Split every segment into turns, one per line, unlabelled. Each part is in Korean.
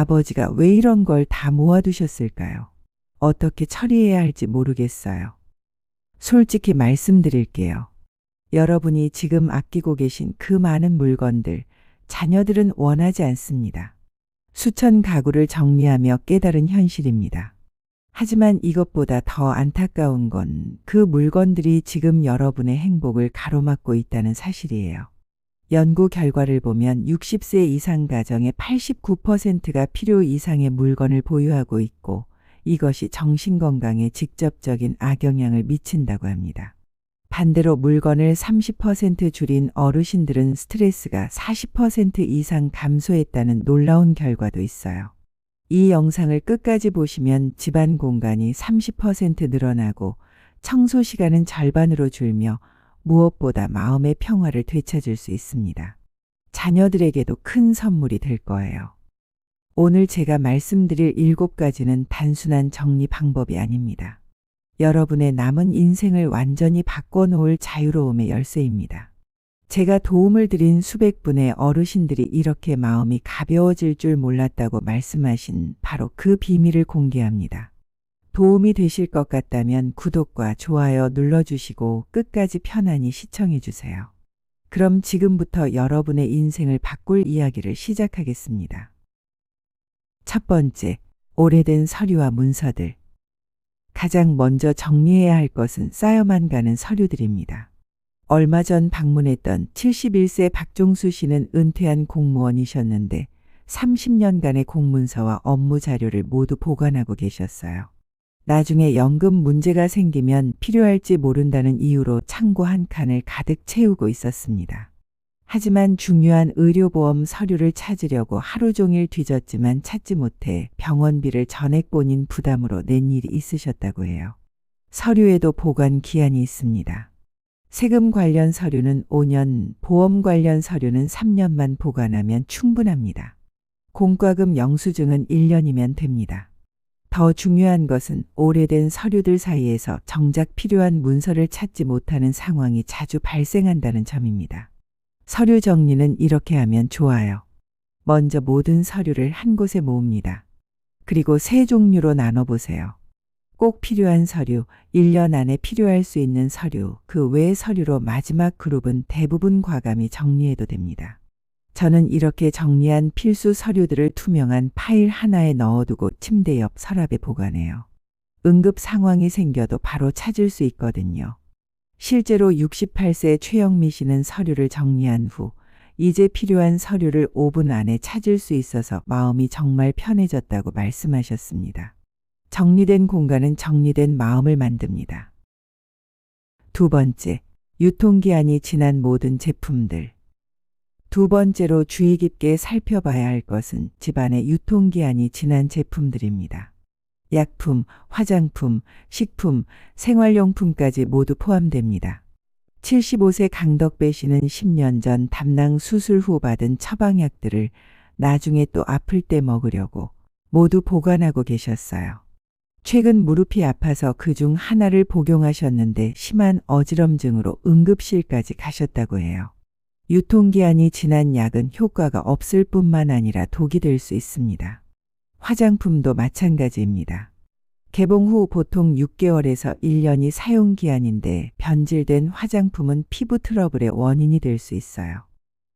아버지가 왜 이런 걸 다 모아두셨을까요? 어떻게 처리해야 할지 모르겠어요. 솔직히 말씀드릴게요. 여러분이 지금 아끼고 계신 그 많은 물건들, 자녀들은 원하지 않습니다. 수천 가구를 정리하며 깨달은 현실입니다. 하지만 이것보다 더 안타까운 건 그 물건들이 지금 여러분의 행복을 가로막고 있다는 사실이에요. 연구 결과를 보면 60세 이상 가정의 89%가 필요 이상의 물건을 보유하고 있고 이것이 정신건강에 직접적인 악영향을 미친다고 합니다. 반대로 물건을 30% 줄인 어르신들은 스트레스가 40% 이상 감소했다는 놀라운 결과도 있어요. 이 영상을 끝까지 보시면 집안 공간이 30% 늘어나고 청소 시간은 절반으로 줄며 무엇보다 마음의 평화를 되찾을 수 있습니다. 자녀들에게도 큰 선물이 될 거예요. 오늘 제가 말씀드릴 일곱 가지는 단순한 정리 방법이 아닙니다. 여러분의 남은 인생을 완전히 바꿔놓을 자유로움의 열쇠입니다. 제가 도움을 드린 수백 분의 어르신들이 이렇게 마음이 가벼워질 줄 몰랐다고 말씀하신 바로 그 비밀을 공개합니다. 도움이 되실 것 같다면 구독과 좋아요 눌러주시고 끝까지 편안히 시청해주세요. 그럼 지금부터 여러분의 인생을 바꿀 이야기를 시작하겠습니다. 첫 번째, 오래된 서류와 문서들. 가장 먼저 정리해야 할 것은 쌓여만 가는 서류들입니다. 얼마 전 방문했던 71세 박종수 씨는 은퇴한 공무원이셨는데 30년간의 공문서와 업무 자료를 모두 보관하고 계셨어요. 나중에 연금 문제가 생기면 필요할지 모른다는 이유로 창고 한 칸을 가득 채우고 있었습니다. 하지만 중요한 의료보험 서류를 찾으려고 하루 종일 뒤졌지만 찾지 못해 병원비를 전액 본인 부담으로 낸 일이 있으셨다고 해요. 서류에도 보관 기한이 있습니다. 세금 관련 서류는 5년, 보험 관련 서류는 3년만 보관하면 충분합니다. 공과금 영수증은 1년이면 됩니다. 더 중요한 것은 오래된 서류들 사이에서 정작 필요한 문서를 찾지 못하는 상황이 자주 발생한다는 점입니다. 서류 정리는 이렇게 하면 좋아요. 먼저 모든 서류를 한 곳에 모읍니다. 그리고 세 종류로 나눠보세요. 꼭 필요한 서류, 1년 안에 필요할 수 있는 서류, 그 외의 서류로 마지막 그룹은 대부분 과감히 정리해도 됩니다. 저는 이렇게 정리한 필수 서류들을 투명한 파일 하나에 넣어두고 침대 옆 서랍에 보관해요. 응급 상황이 생겨도 바로 찾을 수 있거든요. 실제로 68세 최영미 씨는 서류를 정리한 후 이제 필요한 서류를 5분 안에 찾을 수 있어서 마음이 정말 편해졌다고 말씀하셨습니다. 정리된 공간은 정리된 마음을 만듭니다. 두 번째, 유통기한이 지난 모든 제품들. 두 번째로 주의 깊게 살펴봐야 할 것은 집안의 유통기한이 지난 제품들입니다. 약품, 화장품, 식품, 생활용품까지 모두 포함됩니다. 75세 강덕배 씨는 10년 전 담낭 수술 후 받은 처방약들을 나중에 또 아플 때 먹으려고 모두 보관하고 계셨어요. 최근 무릎이 아파서 그 중 하나를 복용하셨는데 심한 어지럼증으로 응급실까지 가셨다고 해요. 유통기한이 지난 약은 효과가 없을 뿐만 아니라 독이 될 수 있습니다. 화장품도 마찬가지입니다. 개봉 후 보통 6개월에서 1년이 사용기한인데 변질된 화장품은 피부 트러블의 원인이 될 수 있어요.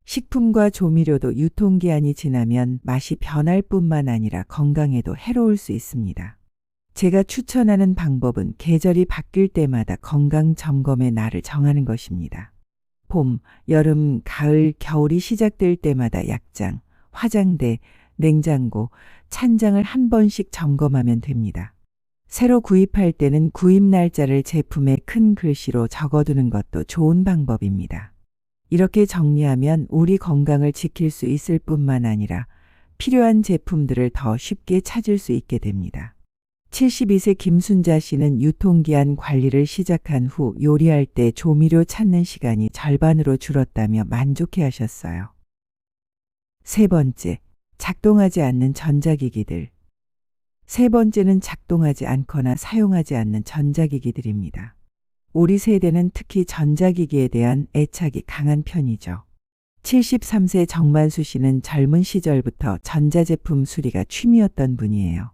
식품과 조미료도 유통기한이 지나면 맛이 변할 뿐만 아니라 건강에도 해로울 수 있습니다. 제가 추천하는 방법은 계절이 바뀔 때마다 건강 점검의 날을 정하는 것입니다. 봄, 여름, 가을, 겨울이 시작될 때마다 약장, 화장대, 냉장고, 찬장을 한 번씩 점검하면 됩니다. 새로 구입할 때는 구입 날짜를 제품에 큰 글씨로 적어두는 것도 좋은 방법입니다. 이렇게 정리하면 우리 건강을 지킬 수 있을 뿐만 아니라 필요한 제품들을 더 쉽게 찾을 수 있게 됩니다. 72세 김순자 씨는 유통기한 관리를 시작한 후 요리할 때 조미료 찾는 시간이 절반으로 줄었다며 만족해 하셨어요. 세 번째, 작동하지 않는 전자기기들. 세 번째는 작동하지 않거나 사용하지 않는 전자기기들입니다. 우리 세대는 특히 전자기기에 대한 애착이 강한 편이죠. 73세 정만수 씨는 젊은 시절부터 전자제품 수리가 취미였던 분이에요.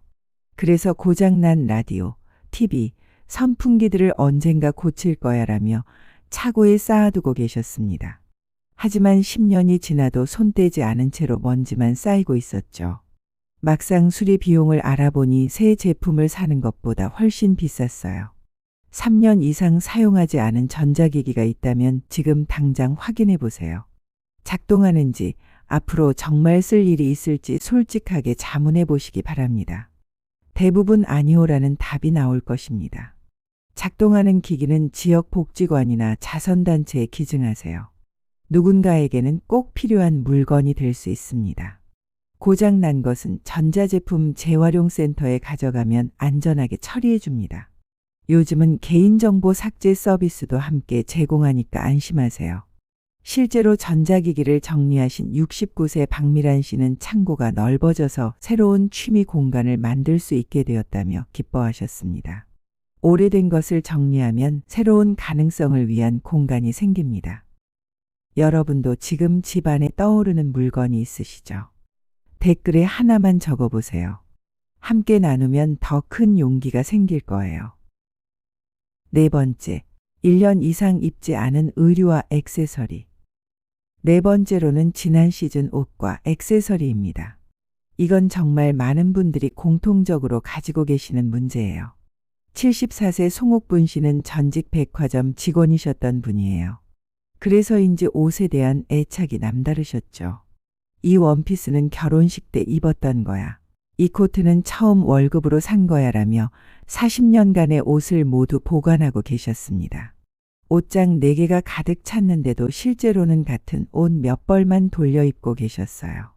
그래서 고장난 라디오, TV, 선풍기들을 언젠가 고칠 거야라며 차고에 쌓아두고 계셨습니다. 하지만 10년이 지나도 손 떼지 않은 채로 먼지만 쌓이고 있었죠. 막상 수리 비용을 알아보니 새 제품을 사는 것보다 훨씬 비쌌어요. 3년 이상 사용하지 않은 전자기기가 있다면 지금 당장 확인해 보세요. 작동하는지 앞으로 정말 쓸 일이 있을지 솔직하게 자문해 보시기 바랍니다. 대부분 아니오라는 답이 나올 것입니다. 작동하는 기기는 지역 복지관이나 자선단체에 기증하세요. 누군가에게는 꼭 필요한 물건이 될 수 있습니다. 고장 난 것은 전자제품 재활용 센터에 가져가면 안전하게 처리해 줍니다. 요즘은 개인정보 삭제 서비스도 함께 제공하니까 안심하세요. 실제로 전자기기를 정리하신 69세 박미란 씨는 창고가 넓어져서 새로운 취미 공간을 만들 수 있게 되었다며 기뻐하셨습니다. 오래된 것을 정리하면 새로운 가능성을 위한 공간이 생깁니다. 여러분도 지금 집안에 떠오르는 물건이 있으시죠? 댓글에 하나만 적어보세요. 함께 나누면 더 큰 용기가 생길 거예요. 네 번째, 1년 이상 입지 않은 의류와 액세서리. 네 번째로는 지난 시즌 옷과 액세서리입니다. 이건 정말 많은 분들이 공통적으로 가지고 계시는 문제예요. 74세 송옥분 씨는 전직 백화점 직원이셨던 분이에요. 그래서인지 옷에 대한 애착이 남다르셨죠. 이 원피스는 결혼식 때 입었던 거야. 이 코트는 처음 월급으로 산 거야 라며 40년간의 옷을 모두 보관하고 계셨습니다. 옷장 4개가 가득 찼는데도 실제로는 같은 옷 몇 벌만 돌려 입고 계셨어요.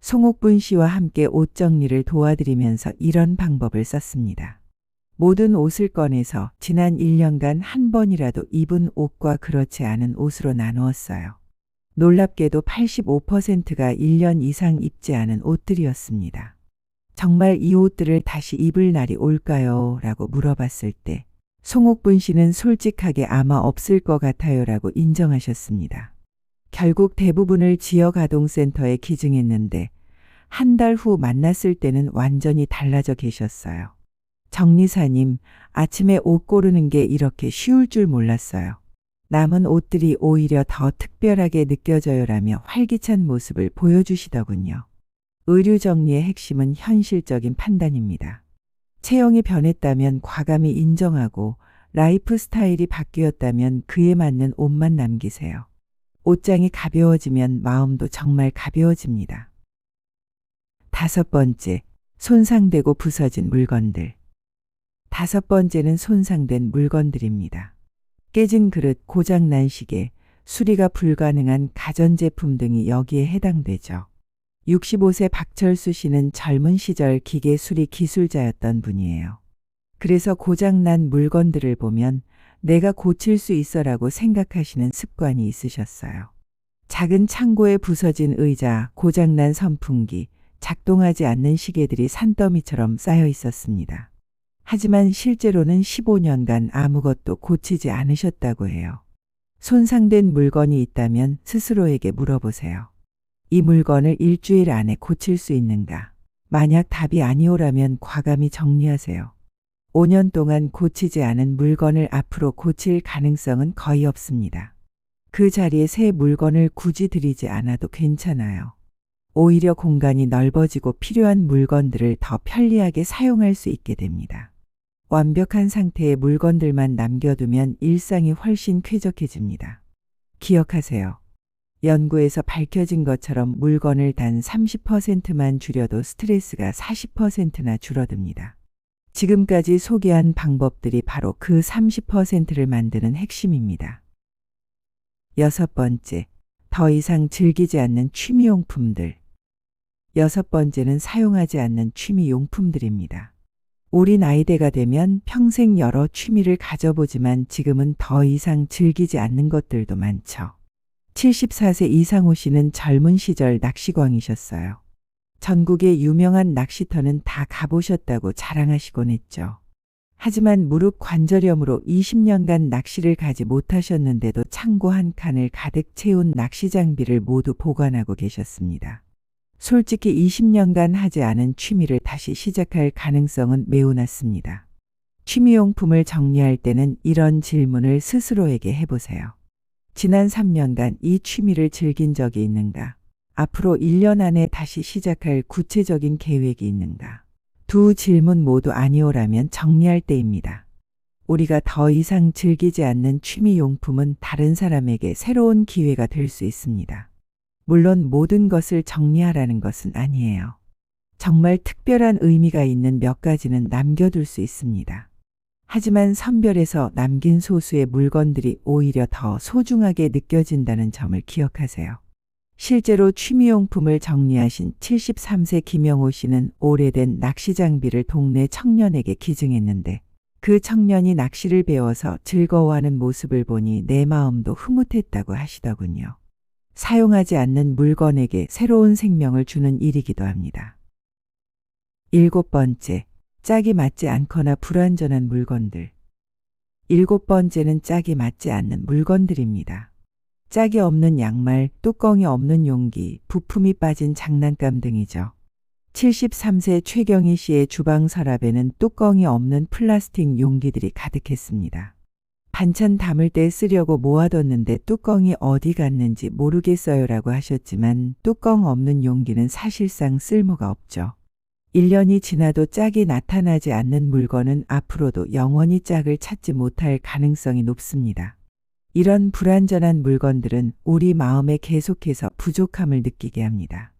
송옥분 씨와 함께 옷 정리를 도와드리면서 이런 방법을 썼습니다. 모든 옷을 꺼내서 지난 1년간 한 번이라도 입은 옷과 그렇지 않은 옷으로 나누었어요. 놀랍게도 85%가 1년 이상 입지 않은 옷들이었습니다. 정말 이 옷들을 다시 입을 날이 올까요? 라고 물어봤을 때 송옥분 씨는 솔직하게 아마 없을 것 같아요 라고 인정하셨습니다. 결국 대부분을 지역아동센터에 기증했는데 한 달 후 만났을 때는 완전히 달라져 계셨어요. 정리사님, 아침에 옷 고르는 게 이렇게 쉬울 줄 몰랐어요. 남은 옷들이 오히려 더 특별하게 느껴져요라며 활기찬 모습을 보여주시더군요. 의류 정리의 핵심은 현실적인 판단입니다. 체형이 변했다면 과감히 인정하고 라이프 스타일이 바뀌었다면 그에 맞는 옷만 남기세요. 옷장이 가벼워지면 마음도 정말 가벼워집니다. 다섯 번째, 손상되고 부서진 물건들. 다섯 번째는 손상된 물건들입니다. 깨진 그릇, 고장난 시계, 수리가 불가능한 가전제품 등이 여기에 해당되죠. 65세 박철수 씨는 젊은 시절 기계 수리 기술자였던 분이에요. 그래서 고장난 물건들을 보면 내가 고칠 수 있어라고 생각하시는 습관이 있으셨어요. 작은 창고에 부서진 의자, 고장난 선풍기, 작동하지 않는 시계들이 산더미처럼 쌓여 있었습니다. 하지만 실제로는 15년간 아무것도 고치지 않으셨다고 해요. 손상된 물건이 있다면 스스로에게 물어보세요. 이 물건을 일주일 안에 고칠 수 있는가? 만약 답이 아니오라면 과감히 정리하세요. 5년 동안 고치지 않은 물건을 앞으로 고칠 가능성은 거의 없습니다. 그 자리에 새 물건을 굳이 들이지 않아도 괜찮아요. 오히려 공간이 넓어지고 필요한 물건들을 더 편리하게 사용할 수 있게 됩니다. 완벽한 상태의 물건들만 남겨두면 일상이 훨씬 쾌적해집니다. 기억하세요. 연구에서 밝혀진 것처럼 물건을 단 30%만 줄여도 스트레스가 40%나 줄어듭니다. 지금까지 소개한 방법들이 바로 그 30%를 만드는 핵심입니다. 여섯 번째, 더 이상 즐기지 않는 취미용품들. 여섯 번째는 사용하지 않는 취미용품들입니다. 우리 나이대가 되면 평생 여러 취미를 가져보지만 지금은 더 이상 즐기지 않는 것들도 많죠. 74세 이상호 씨는 젊은 시절 하지만 무릎 관절염으로 20년간 낚시를 가지 못하셨는데도 창고 한 칸을 가득 채운 낚시 장비를 모두 보관하고 계셨습니다. 솔직히 20년간 하지 않은 취미를 다시 시작할 가능성은 매우 낮습니다. 취미용품을 정리할 때는 이런 질문을 스스로에게 해보세요. 지난 3년간 이 취미를 즐긴 적이 있는가? 앞으로 1년 안에 다시 시작할 구체적인 계획이 있는가? 두 질문 모두 아니오라면 정리할 때입니다. 우리가 더 이상 즐기지 않는 취미 용품은 다른 사람에게 새로운 기회가 될 수 있습니다. 물론 모든 것을 정리하라는 것은 아니에요. 정말 특별한 의미가 있는 몇 가지는 남겨둘 수 있습니다. 하지만 선별해서 남긴 소수의 물건들이 오히려 더 소중하게 느껴진다는 점을 기억하세요. 실제로 취미용품을 정리하신 73세 김영호 씨는 오래된 낚시 장비를 동네 청년에게 기증했는데 그 청년이 낚시를 배워서 즐거워하는 모습을 보니 내 마음도 흐뭇했다고 하시더군요. 사용하지 않는 물건에게 새로운 생명을 주는 일이기도 합니다. 일곱 번째, 짝이 맞지 않거나 불완전한 물건들. 일곱 번째는 짝이 맞지 않는 물건들입니다. 짝이 없는 양말, 뚜껑이 없는 용기, 부품이 빠진 장난감 등이죠. 73세 최경희 씨의 주방 서랍에는 뚜껑이 없는 플라스틱 용기들이 가득했습니다. 반찬 담을 때 쓰려고 모아뒀는데 뚜껑이 어디 갔는지 모르겠어요라고 하셨지만 뚜껑 없는 용기는 사실상 쓸모가 없죠. 1년이 지나도 짝이 나타나지 않는 물건은 앞으로도 영원히 짝을 찾지 못할 가능성이 높습니다. 이런 불완전한 물건들은 우리 마음에 계속해서 부족함을 느끼게 합니다.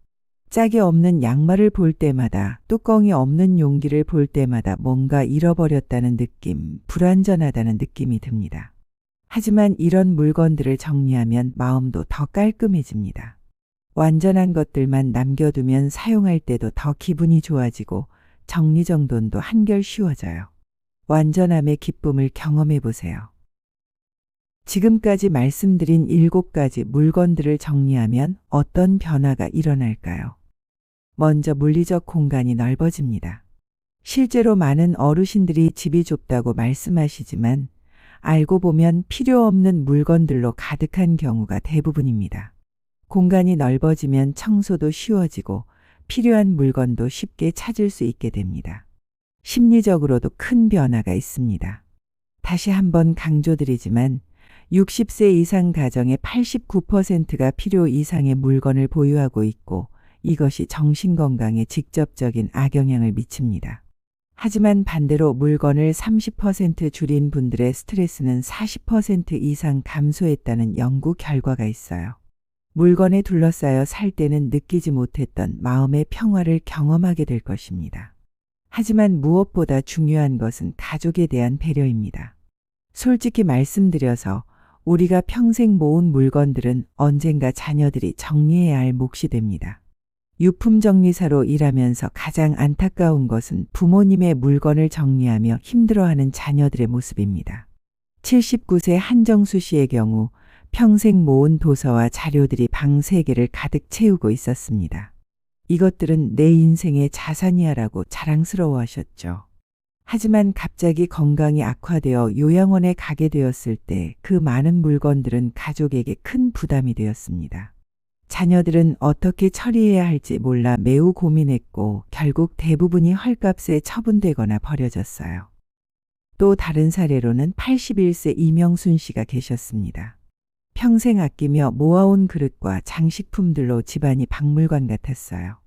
짝이 없는 양말을 볼 때마다 뚜껑이 없는 용기를 볼 때마다 뭔가 잃어버렸다는 느낌, 불완전하다는 느낌이 듭니다. 하지만 이런 물건들을 정리하면 마음도 더 깔끔해집니다. 완전한 것들만 남겨두면 사용할 때도 더 기분이 좋아지고 정리정돈도 한결 쉬워져요. 완전함의 기쁨을 경험해 보세요. 지금까지 말씀드린 일곱 가지 물건들을 정리하면 어떤 변화가 일어날까요? 먼저 물리적 공간이 넓어집니다. 실제로 많은 어르신들이 집이 좁다고 말씀하시지만 알고 보면 필요 없는 물건들로 가득한 경우가 대부분입니다. 공간이 넓어지면 청소도 쉬워지고 필요한 물건도 쉽게 찾을 수 있게 됩니다. 심리적으로도 큰 변화가 있습니다. 다시 한번 강조드리지만 60세 이상 가정의 89%가 필요 이상의 물건을 보유하고 있고 이것이 정신건강에 직접적인 악영향을 미칩니다. 하지만 반대로 물건을 30% 줄인 분들의 스트레스는 40% 이상 감소했다는 연구 결과가 있어요. 물건에 둘러싸여 살 때는 느끼지 못했던 마음의 평화를 경험하게 될 것입니다. 하지만 무엇보다 중요한 것은 가족에 대한 배려입니다. 솔직히 말씀드려서 우리가 평생 모은 물건들은 언젠가 자녀들이 정리해야 할 몫이 됩니다. 유품 정리사로 일하면서 가장 안타까운 것은 부모님의 물건을 정리하며 힘들어하는 자녀들의 모습입니다. 79세 한정수 씨의 경우 평생 모은 도서와 자료들이 방 3개를 가득 채우고 있었습니다. 이것들은 내 인생의 자산이야라고 자랑스러워 하셨죠. 하지만 갑자기 건강이 악화되어 요양원에 가게 되었을 때 그 많은 물건들은 가족에게 큰 부담이 되었습니다. 자녀들은 어떻게 처리해야 할지 몰라 매우 고민했고 결국 대부분이 헐값에 처분되거나 버려졌어요. 또 다른 사례로는 81세 이명순 씨가 계셨습니다. 평생 아끼며 모아온 그릇과 장식품들로 집안이 박물관 같았어요.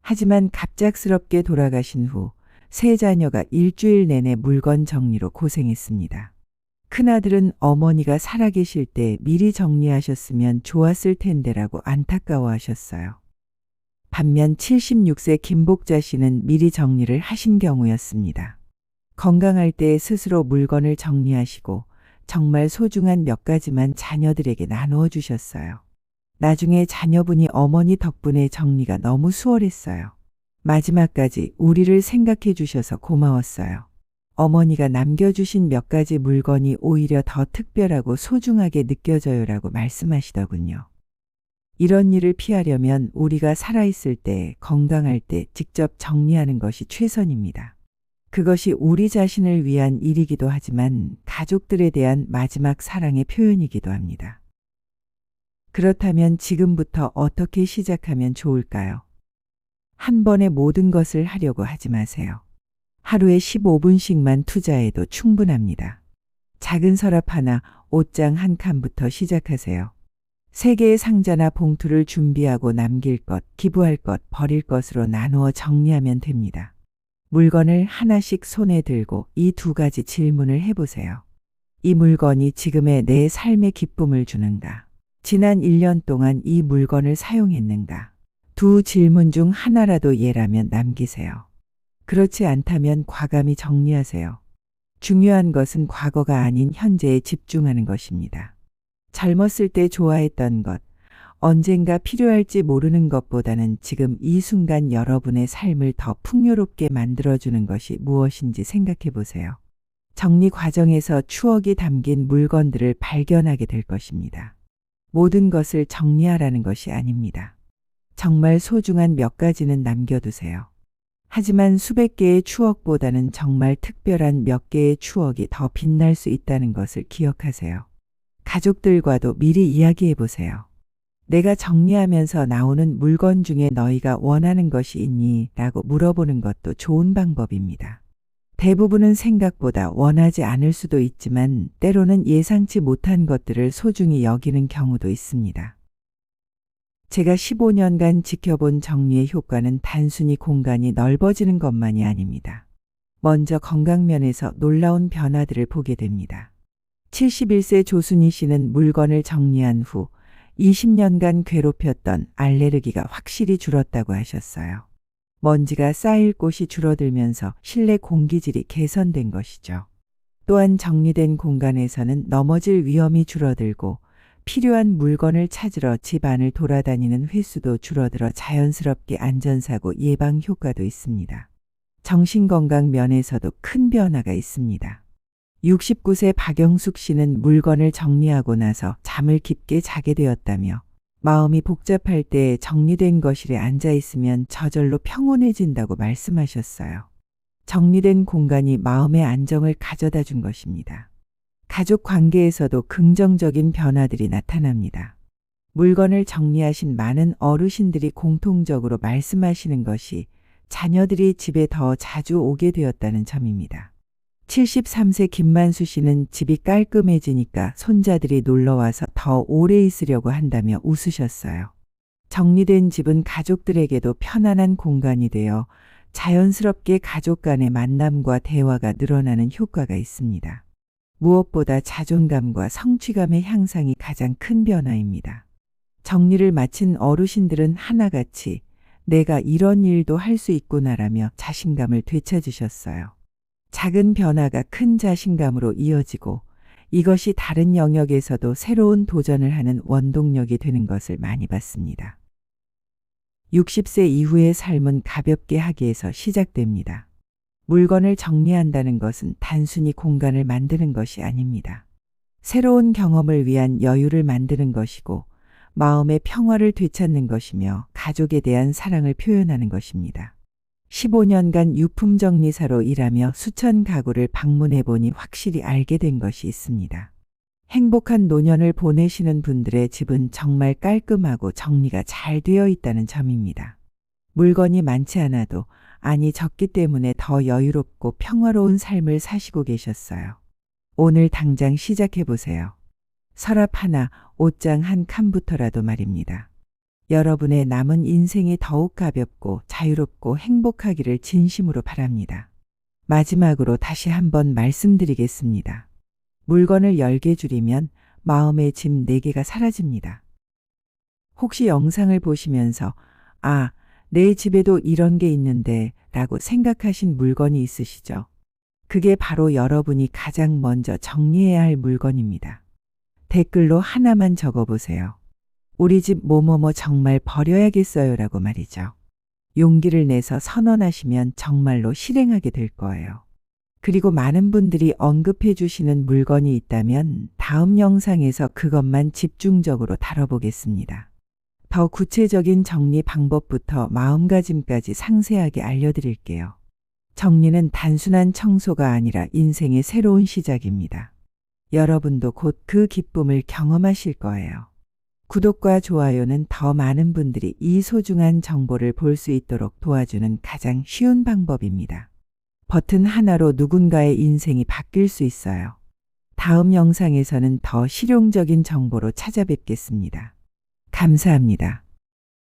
하지만 갑작스럽게 돌아가신 후 세 자녀가 일주일 내내 물건 정리로 고생했습니다. 큰아들은 어머니가 살아계실 때 미리 정리하셨으면 좋았을 텐데라고 안타까워하셨어요. 반면 76세 김복자 씨는 미리 정리를 하신 경우였습니다. 건강할 때 스스로 물건을 정리하시고 정말 소중한 몇 가지만 자녀들에게 나누어 주셨어요. 나중에 자녀분이 어머니 덕분에 정리가 너무 수월했어요. 마지막까지 우리를 생각해 주셔서 고마웠어요. 어머니가 남겨주신 몇 가지 물건이 오히려 더 특별하고 소중하게 느껴져요라고 말씀하시더군요. 이런 일을 피하려면 우리가 살아있을 때, 건강할 때 직접 정리하는 것이 최선입니다. 그것이 우리 자신을 위한 일이기도 하지만 가족들에 대한 마지막 사랑의 표현이기도 합니다. 그렇다면 지금부터 어떻게 시작하면 좋을까요? 한 번에 모든 것을 하려고 하지 마세요. 하루에 15분씩만 투자해도 충분합니다. 작은 서랍 하나, 옷장 한 칸부터 시작하세요. 세 개의 상자나 봉투를 준비하고 남길 것, 기부할 것, 버릴 것으로 나누어 정리하면 됩니다. 물건을 하나씩 손에 들고 이 두 가지 질문을 해보세요. 이 물건이 지금의 내 삶의 기쁨을 주는가? 지난 1년 동안 이 물건을 사용했는가? 두 질문 중 하나라도 예라면 남기세요. 그렇지 않다면 과감히 정리하세요. 중요한 것은 과거가 아닌 현재에 집중하는 것입니다. 젊었을 때 좋아했던 것, 언젠가 필요할지 모르는 것보다는 지금 이 순간 여러분의 삶을 더 풍요롭게 만들어주는 것이 무엇인지 생각해 보세요. 정리 과정에서 추억이 담긴 물건들을 발견하게 될 것입니다. 모든 것을 정리하라는 것이 아닙니다. 정말 소중한 몇 가지는 남겨두세요. 하지만 수백 개의 추억보다는 정말 특별한 몇 개의 추억이 더 빛날 수 있다는 것을 기억하세요. 가족들과도 미리 이야기해 보세요. 내가 정리하면서 나오는 물건 중에 너희가 원하는 것이 있니? 라고 물어보는 것도 좋은 방법입니다. 대부분은 생각보다 원하지 않을 수도 있지만 때로는 예상치 못한 것들을 소중히 여기는 경우도 있습니다. 제가 15년간 지켜본 정리의 효과는 단순히 공간이 넓어지는 것만이 아닙니다. 먼저 건강면에서 놀라운 변화들을 보게 됩니다. 71세 조순희 씨는 물건을 정리한 후 20년간 괴롭혔던 알레르기가 확실히 줄었다고 하셨어요. 먼지가 쌓일 곳이 줄어들면서 실내 공기질이 개선된 것이죠. 또한 정리된 공간에서는 넘어질 위험이 줄어들고 필요한 물건을 찾으러 집안을 돌아다니는 횟수도 줄어들어 자연스럽게 안전사고 예방 효과도 있습니다. 정신건강 면에서도 큰 변화가 있습니다. 69세 박영숙 씨는 물건을 정리하고 나서 잠을 깊게 자게 되었다며 마음이 복잡할 때 정리된 거실에 앉아 있으면 저절로 평온해진다고 말씀하셨어요. 정리된 공간이 마음의 안정을 가져다 준 것입니다. 가족 관계에서도 긍정적인 변화들이 나타납니다. 물건을 정리하신 많은 어르신들이 공통적으로 말씀하시는 것이 자녀들이 집에 더 자주 오게 되었다는 점입니다. 73세 김만수 씨는 집이 깔끔해지니까 손자들이 놀러와서 더 오래 있으려고 한다며 웃으셨어요. 정리된 집은 가족들에게도 편안한 공간이 되어 자연스럽게 가족 간의 만남과 대화가 늘어나는 효과가 있습니다. 무엇보다 자존감과 성취감의 향상이 가장 큰 변화입니다. 정리를 마친 어르신들은 하나같이 내가 이런 일도 할 수 있구나라며 자신감을 되찾으셨어요. 작은 변화가 큰 자신감으로 이어지고 이것이 다른 영역에서도 새로운 도전을 하는 원동력이 되는 것을 많이 봤습니다. 60세 이후의 삶은 가볍게 하기에서 시작됩니다. 물건을 정리한다는 것은 단순히 공간을 만드는 것이 아닙니다. 새로운 경험을 위한 여유를 만드는 것이고 마음의 평화를 되찾는 것이며 가족에 대한 사랑을 표현하는 것입니다. 15년간 유품 정리사로 일하며 수천 가구를 방문해 보니 확실히 알게 된 것이 있습니다. 행복한 노년을 보내시는 분들의 집은 정말 깔끔하고 정리가 잘 되어 있다는 점입니다. 물건이 많지 않아도 아니 적기 때문에 더 여유롭고 평화로운 삶을 사시고 계셨어요. 오늘 당장 시작해 보세요. 서랍 하나, 옷장 한 칸부터라도 말입니다. 여러분의 남은 인생이 더욱 가볍고 자유롭고 행복하기를 진심으로 바랍니다. 마지막으로 다시 한번 말씀드리겠습니다. 물건을 열개 줄이면 마음의 짐 4개가 사라집니다. 혹시 영상을 보시면서 아, 내 집에도 이런 게 있는데 라고 생각하신 물건이 있으시죠? 그게 바로 여러분이 가장 먼저 정리해야 할 물건입니다. 댓글로 하나만 적어보세요. 우리 집 뭐뭐뭐 정말 버려야겠어요 라고 말이죠. 용기를 내서 선언하시면 정말로 실행하게 될 거예요. 그리고 많은 분들이 언급해 주시는 물건이 있다면 다음 영상에서 그것만 집중적으로 다뤄보겠습니다. 더 구체적인 정리 방법부터 마음가짐까지 상세하게 알려드릴게요. 정리는 단순한 청소가 아니라 인생의 새로운 시작입니다. 여러분도 곧 그 기쁨을 경험하실 거예요. 구독과 좋아요는 더 많은 분들이 이 소중한 정보를 볼 수 있도록 도와주는 가장 쉬운 방법입니다. 버튼 하나로 누군가의 인생이 바뀔 수 있어요. 다음 영상에서는 더 실용적인 정보로 찾아뵙겠습니다. 감사합니다.